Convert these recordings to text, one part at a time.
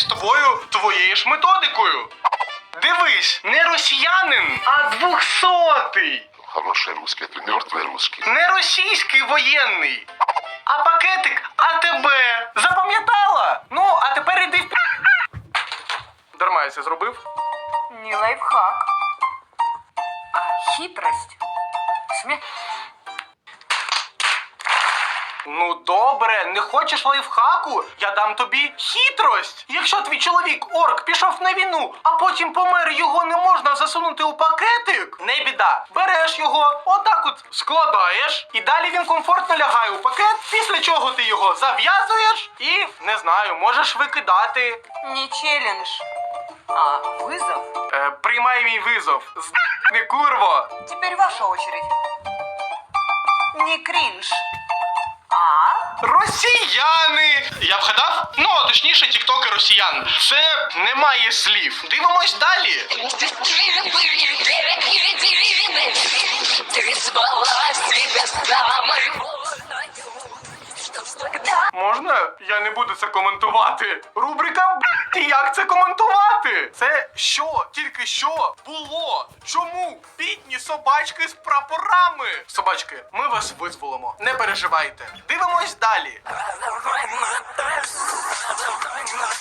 з тобою твоєю ж методикою. Дивись, не росіянин, а двохсотий. Хороший русский, это мертвый русский. Не російський воєнний, а пакетик АТБ. Запам'ятала? Ну, а тепер іди в Дарма я це зробив. Не лайфхак, а хитрость. Смех. Ну добре, не хочеш лайфхаку? Я дам тобі хитрость. Якщо твій чоловік орк пішов на війну, а потім помер, його не можна засунути у пакетик. Не біда. Береш його, отак от складаєш, і далі він комфортно лягає у пакет, після чого ти його зав'язуєш і не знаю, можеш викидати. Не челлендж, а вызов. Е, приймай мій визов. З не курво. Теперь ваша очередь. Не кринж, а Росіяни! Я вгадав? Ну, точніше, тіктоки росіян. Це немає слів. Дивимось далі. Ты звала себя Можна? Я не буду це коментувати. Рубрика «Б***ь, як це коментувати? Це що? Тільки що було? Чому? Бідні собачки з прапорами. Собачки, ми вас визволимо. Не переживайте. Дивимось далі.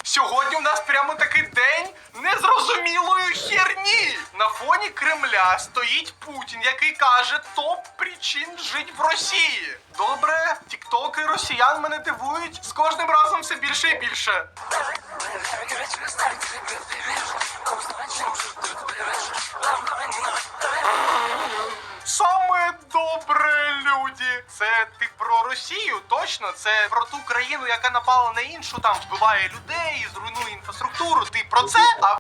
Сьогодні у нас прямо такий день незрозумілої херні. На фоні Кремля стоїть Путін, який каже топ причин жить в Росії. Добре, тіктоки росіян мене дивують з кожним разом все більше і більше. Це ти про Росію, точно? Це про ту країну, яка напала на іншу, там вбиває людей, зруйнує інфраструктуру. Ти про це? А